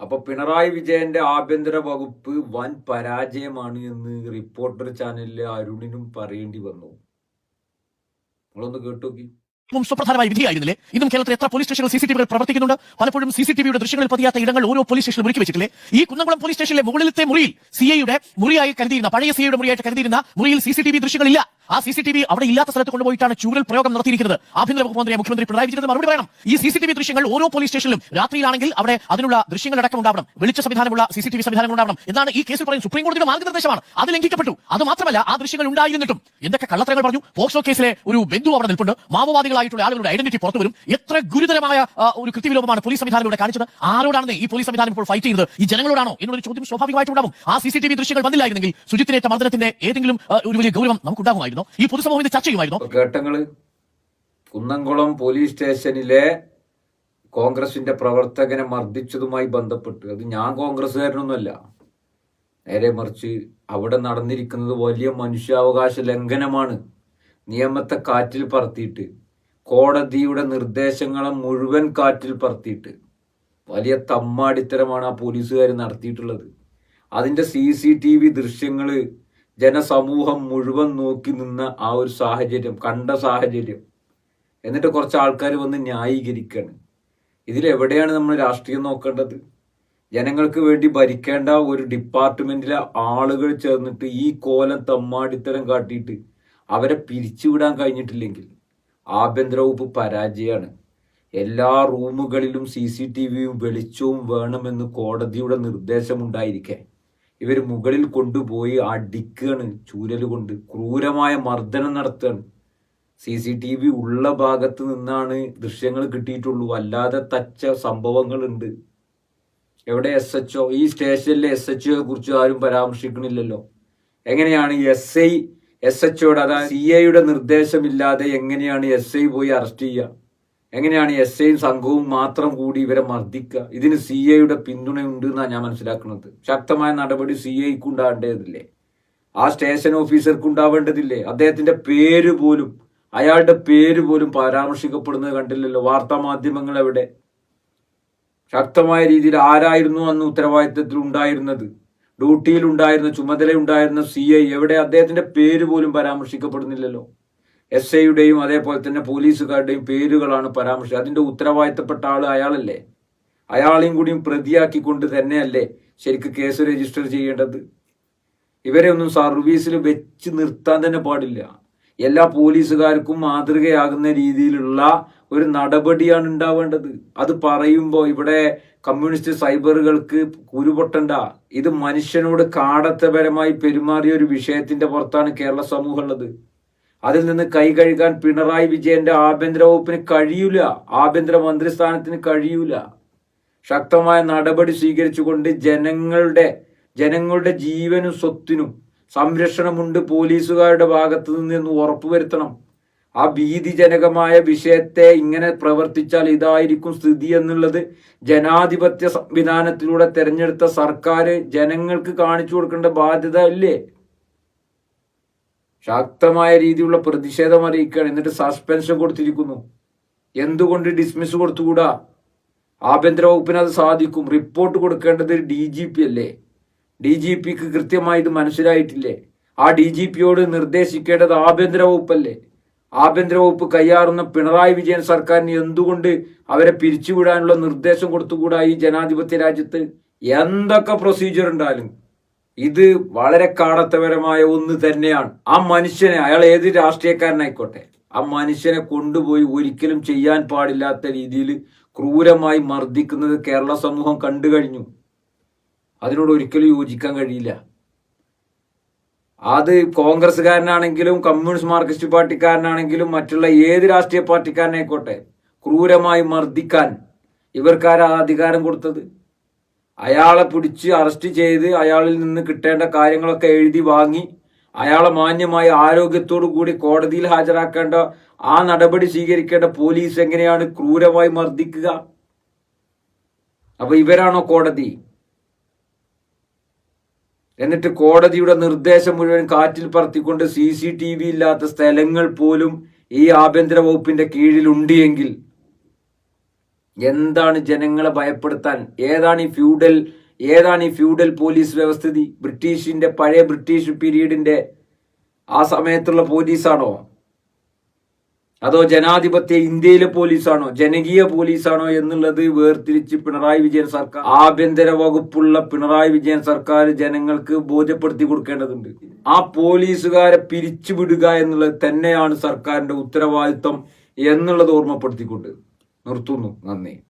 അപ്പൊ പിണറായി വിജയന്റെ ആഭ്യന്തര വകുപ്പ് വൻ പരാജയമാണ് എന്ന് റിപ്പോർട്ടർ ചാനലിലെ അരുണിനും പറയേണ്ടി വന്നു. നിങ്ങളൊന്ന് കേട്ടോക്കി. ഏറ്റവും സുപ്രധാനമായ വിധിയായിരുന്നില്ലേ? ഇന്നും കേരളത്തിൽ എത്ര പോലീസ് സ്റ്റേഷനുകൾ സി സി ടിവികൾ പ്രവർത്തിക്കുന്നുണ്ട്? പലപ്പോഴും സി സി ടിവിയുടെ ദൃശ്യങ്ങളിൽ പതിയാത്ത ഇടങ്ങൾ ഓരോ പോലീസ് സ്റ്റേഷനിലും ഒരുക്കി വെച്ചിട്ടില്ലേ? ഈ കുന്നംകുളം പോലീസ് സ്റ്റേഷനിലെ മുകളിലത്തെ മുറിയിൽ സി ഐയുടെ മുറിയായി കരുതിയിരുന്ന പഴയ സി ഐയുടെ മുറിയായിട്ട് കരുതിയിരുന്ന മുറിയിൽ സിസിടിവി ദൃശ്യങ്ങളില്ല. ആ സി സി ടി വി അവിടെ ഇല്ലാത്ത സ്ഥലത്ത് കൊണ്ടുപോയിട്ടാണ് ചൂരൽ പ്രയോഗം നടത്തിയിരിക്കുന്നത്. ആഭ്യന്തര വകുപ്പ് മന്ത്രി മുഖ്യമന്ത്രി പിണറായി വിജയൻ മറുപടി പറയണം. ഈ സി സി ടി വി ദൃശ്യങ്ങൾ ഓരോ പോലീസ് സ്റ്റേഷനിലും രാത്രിയിലാണെങ്കിൽ അവിടെ അതിനുള്ള ദൃശ്യങ്ങൾ അടക്കം ഉണ്ടാവണം. വെളിച്ച സംവിധാനമുള്ള സി സി ടി വി സംവിധാനം ഉണ്ടാവണം. എന്നാണ് ഈ കേസിൽ പറയുന്നത് സുപ്രീം കോടതിയുടെ മാർഗനിർദ്ദേശമാണ് അത് ലംഘിക്കപ്പെട്ടു. അത് മാത്രമല്ല ആ ദൃശ്യങ്ങൾ ഉണ്ടായിരുന്നിട്ടും. എന്തൊക്കെ കള്ളത്തരങ്ങൾ പറഞ്ഞു? പോക്സോ കേസിലെ ഒരു ബന്ധു അവിടെ നിൽപ്പുണ്ട്. മാവോവാദികളായിട്ടുള്ള ആളുകളുടെ ഐഡന്റിറ്റി പുറത്തു വരും. എത്ര ഗുരുതരമായ ഒരു കൃത്യവിലോപമാണ് പോലീസ് സംവിധാനം ഇവിടെ കാണിച്ചത്. ആരോടാണ് ഈ പോലീസ് സംവിധാനം ഇപ്പോൾ ഫൈറ്റ് ചെയ്യുന്നത് ഈ ജനങ്ങളോടാണോ? എന്നൊരു ചോദ്യം സ്വാഭാവികമായിട്ടുണ്ടാവും ആ സി സി ടി വി ദൃശ്യങ്ങൾ വന്നില്ലായിരുന്നെങ്കിൽ സുജിത്തിനേറ്റ മർദ്ദനത്തിന്റെ ഏതെങ്കിലും ഒരു വലിയ ഗൗരവം നമുക്കുണ്ടാകുമായിരുന്നു. ഈ പൊതുസമൂഹം ഇത് ചർച്ച ചെയ്യുമായിരുന്നു കുന്നംകുളം പോലീസ് സ്റ്റേഷനിലെ കോൺഗ്രസിന്റെ പ്രവർത്തകനെ മർദ്ദിച്ചതുമായി ബന്ധപ്പെട്ട് അത് ഞാൻ കോൺഗ്രസ്സുകാരനൊന്നുമല്ല. നേരെ മറിച്ച് അവിടെ നടന്നിരിക്കുന്നത് വലിയ മനുഷ്യാവകാശ ലംഘനമാണ്. നിയമത്തെ കാറ്റിൽ പറത്തിയിട്ട് കോടതിയുടെ നിർദ്ദേശങ്ങളെ മുഴുവൻ കാറ്റിൽ പറത്തിയിട്ട് വലിയ തമ്മാടിത്തരമാണ് ആ പോലീസുകാർ നടത്തിയിട്ടുള്ളത്. അതിന്റെ സി സി ടി വി ദൃശ്യങ്ങൾ ജനസമൂഹം മുഴുവൻ നോക്കി നിന്ന ആ ഒരു സാഹചര്യം കണ്ട സാഹചര്യം. എന്നിട്ട് കുറച്ച് ആൾക്കാർ വന്ന് ന്യായീകരിക്കുകയാണ് ഇതിലെവിടെയാണ് നമ്മൾ രാഷ്ട്രീയം നോക്കേണ്ടത്? ജനങ്ങൾക്ക് വേണ്ടി ഭരിക്കേണ്ട ഒരു ഡിപ്പാർട്ട്മെന്റിലെ ആളുകൾ ചേർന്നിട്ട് ഈ കോലം തമ്മാടിത്തരം കാട്ടിയിട്ട് അവരെ പിരിച്ചുവിടാൻ കഴിഞ്ഞിട്ടില്ലെങ്കിൽ ആഭ്യന്തര വകുപ്പ് പരാജയമാണ്. എല്ലാ റൂമുകളിലും സി സി ടി വിയും വെളിച്ചവും വേണമെന്ന് കോടതിയുടെ നിർദ്ദേശമുണ്ടായിരിക്കെ. ഇവർ മുകളിൽ കൊണ്ടുപോയി അടിക്കുകയാണ് ചൂരൽ കൊണ്ട് ക്രൂരമായ മർദ്ദനം നടത്തുകയാണ്. സി സി ടി വി ഉള്ള ഭാഗത്ത് നിന്നാണ് ദൃശ്യങ്ങൾ കിട്ടിയിട്ടുള്ളൂ. അല്ലാതെ തച്ച സംഭവങ്ങളുണ്ട്. എവിടെ എസ് എച്ച് ഒ ഈ സ്റ്റേഷനിലെ എസ് എച്ച് ഒയെ കുറിച്ച് ആരും പരാമർശിക്കണില്ലല്ലോ. എങ്ങനെയാണ് എസ് ഐ എസ് എച്ച് ഒയുടെ അതായത് സി ഐയുടെ നിർദ്ദേശമില്ലാതെ എങ്ങനെയാണ് എസ് ഐ പോയി അറസ്റ്റ് ചെയ്യുക? എങ്ങനെയാണ് എസ് ഐയും സംഘവും മാത്രം കൂടി ഇവരെ മർദ്ദിക്കുക? ഇതിന് സി ഐയുടെ പിന്തുണയുണ്ട് എന്നാണ് ഞാൻ മനസ്സിലാക്കുന്നത്. ശക്തമായ നടപടി സി ഐക്ക് ഉണ്ടാകേണ്ടതില്ലേ ആ സ്റ്റേഷൻ ഓഫീസർക്ക് ഉണ്ടാവേണ്ടതില്ലേ? അദ്ദേഹത്തിന്റെ പേര് പോലും അയാളുടെ പേര് പോലും പരാമർശിക്കപ്പെടുന്നത് കണ്ടില്ലല്ലോ വാർത്താ മാധ്യമങ്ങൾ എവിടെ ശക്തമായ രീതിയിൽ ആരായിരുന്നു അന്ന് ഉത്തരവാദിത്തത്തിൽ ഉണ്ടായിരുന്നത്? ഡ്യൂട്ടിയിൽ ഉണ്ടായിരുന്ന ചുമതല ഉണ്ടായിരുന്ന സി ഐ എവിടെ അദ്ദേഹത്തിന്റെ പേര് പോലും പരാമർശിക്കപ്പെടുന്നില്ലല്ലോ? എസ് ഐയുടെയും അതേപോലെ തന്നെ പോലീസുകാരുടെയും പേരുകളാണ് പരാമർശിച്ചത്. അതിന്റെ ഉത്തരവാദിത്തപ്പെട്ട ആൾ അയാളല്ലേ? അയാളെയും കൂടിയും പ്രതിയാക്കിക്കൊണ്ട് തന്നെയല്ലേ ശരിക്ക് കേസ് രജിസ്റ്റർ ചെയ്യേണ്ടത്? ഇവരെ ഒന്നും സർവീസിൽ വെച്ച് നിർത്താൻ തന്നെ പാടില്ല. എല്ലാ പോലീസുകാർക്കും മാതൃകയാകുന്ന രീതിയിലുള്ള ഒരു നടപടിയാണ് ഉണ്ടാവേണ്ടത്. അത് പറയുമ്പോൾ ഇവിടെ കമ്മ്യൂണിസ്റ്റ് സൈബറുകൾക്ക് കുരുപൊട്ടണ്ട. ഇത് മനുഷ്യനോട് കാടത്തപരമായി പെരുമാറിയ ഒരു വിഷയത്തിന്റെ പുറത്താണ് കേരള സമൂഹം ഉള്ളത്. അതിൽ നിന്ന് കൈ കഴുകാൻ പിണറായി വിജയന്റെ ആഭ്യന്തര വകുപ്പിന് കഴിയൂല ആഭ്യന്തര മന്ത്രിസ്ഥാനത്തിന് കഴിയൂല. ശക്തമായ നടപടി സ്വീകരിച്ചുകൊണ്ട് ജനങ്ങളുടെ ജനങ്ങളുടെ ജീവനും സ്വത്തിനും സംരക്ഷണമുണ്ട് പോലീസുകാരുടെ ഭാഗത്തു നിന്ന് ഉറപ്പുവരുത്തണം ആ ഭീതിജനകമായ വിഷയത്തെ ഇങ്ങനെ പ്രവർത്തിച്ചാൽ ഇതായിരിക്കും സ്ഥിതി എന്നുള്ളത് ജനാധിപത്യ സംവിധാനത്തിലൂടെ തെരഞ്ഞെടുത്ത സർക്കാർ ജനങ്ങൾക്ക് കാണിച്ചു കൊടുക്കേണ്ട ബാധ്യത അല്ലേ? ശക്തമായ രീതിയിലുള്ള പ്രതിഷേധം അറിയിക്കുകയാണ്. എന്നിട്ട് സസ്പെൻഷൻ കൊടുത്തിരിക്കുന്നു. എന്തുകൊണ്ട് ഡിസ്മിസ് കൊടുത്തുകൂടാ? ആഭ്യന്തര വകുപ്പിന് അത് സാധിക്കും. റിപ്പോർട്ട് കൊടുക്കേണ്ടത് ഡി ജി പി അല്ലേ? ഡി ജി പിക്ക് കൃത്യമായി ഇത് മനസ്സിലായിട്ടില്ലേ? ആ ഡി ജി പിയോട് നിർദ്ദേശിക്കേണ്ടത് ആഭ്യന്തര വകുപ്പല്ലേ? ആഭ്യന്തര വകുപ്പ് കൈയാറുന്ന പിണറായി വിജയൻ സർക്കാരിന് എന്തുകൊണ്ട് അവരെ പിരിച്ചുവിടാനുള്ള നിർദ്ദേശം കൊടുത്തുകൂടാ ഈ ജനാധിപത്യ രാജ്യത്ത്? എന്തൊക്കെ പ്രൊസീജിയർ ഉണ്ടാലും ഇത് വളരെ കാടത്തപരമായ ഒന്ന് തന്നെയാണ്. ആ മനുഷ്യനെ അയാൾ ഏത് രാഷ്ട്രീയക്കാരനായിക്കോട്ടെ ആ മനുഷ്യനെ കൊണ്ടുപോയി ഒരിക്കലും ചെയ്യാൻ പാടില്ലാത്ത രീതിയിൽ ക്രൂരമായി മർദ്ദിക്കുന്നത് കേരള സമൂഹം കണ്ടു കഴിഞ്ഞു. അതിനോട് ഒരിക്കലും യോജിക്കാൻ കഴിയില്ല. അത് കോൺഗ്രസ്സുകാരനാണെങ്കിലും കമ്മ്യൂണിസ്റ്റ് മാർക്സിസ്റ്റ് പാർട്ടിക്കാരനാണെങ്കിലും മറ്റുള്ള ഏത് രാഷ്ട്രീയ പാർട്ടിക്കാരനായിക്കോട്ടെ ക്രൂരമായി മർദ്ദിക്കാൻ ഇവർക്കാരാ അധികാരം കൊടുത്തത്? അയാളെ പിടിച്ച് അറസ്റ്റ് ചെയ്ത് അയാളിൽ നിന്ന് കിട്ടേണ്ട കാര്യങ്ങളൊക്കെ എഴുതി വാങ്ങി അയാളെ മാന്യമായ ആരോഗ്യത്തോടു കൂടി കോടതിയിൽ ഹാജരാക്കേണ്ട ആ നടപടി സ്വീകരിക്കേണ്ട പോലീസ് എങ്ങനെയാണ് ക്രൂരമായി മർദ്ദിക്കുക? അപ്പൊ ഇവരാണോ കോടതി? എന്നിട്ട് കോടതിയുടെ നിർദ്ദേശം മുഴുവൻ കാറ്റിൽ പറത്തിക്കൊണ്ട് സി സി ടി വി ഇല്ലാത്ത സ്ഥലങ്ങൾ പോലും ഈ ആഭ്യന്തര വകുപ്പിന്റെ കീഴിൽ ഉണ്ട് എങ്കിൽ എന്താണ് ജനങ്ങളെ ഭയപ്പെടുത്താൻ? ഏതാണ് ഈ ഫ്യൂഡൽ ഏതാണ് ഈ ഫ്യൂഡൽ പോലീസ് വ്യവസ്ഥിതി? ബ്രിട്ടീഷിന്റെ പഴയ ബ്രിട്ടീഷ് പീരീഡിന്റെ ആ സമയത്തുള്ള പോലീസാണോ? അതോ ജനാധിപത്യ ഇന്ത്യയിലെ പോലീസാണോ? ജനകീയ പോലീസാണോ എന്നുള്ളത് വേർതിരിച്ച് പിണറായി വിജയൻ സർക്കാർ ആഭ്യന്തര വകുപ്പുള്ള പിണറായി വിജയൻ സർക്കാർ ജനങ്ങൾക്ക് ബോധ്യപ്പെടുത്തി കൊടുക്കേണ്ടതുണ്ട്. ആ പോലീസുകാരെ പിരിച്ചുവിടുക എന്നുള്ളത് തന്നെയാണ് സർക്കാരിന്റെ ഉത്തരവാദിത്വം എന്നുള്ളത് ഓർമ്മപ്പെടുത്തിക്കൊണ്ട്. നിർത്തുന്നു. നന്ദി.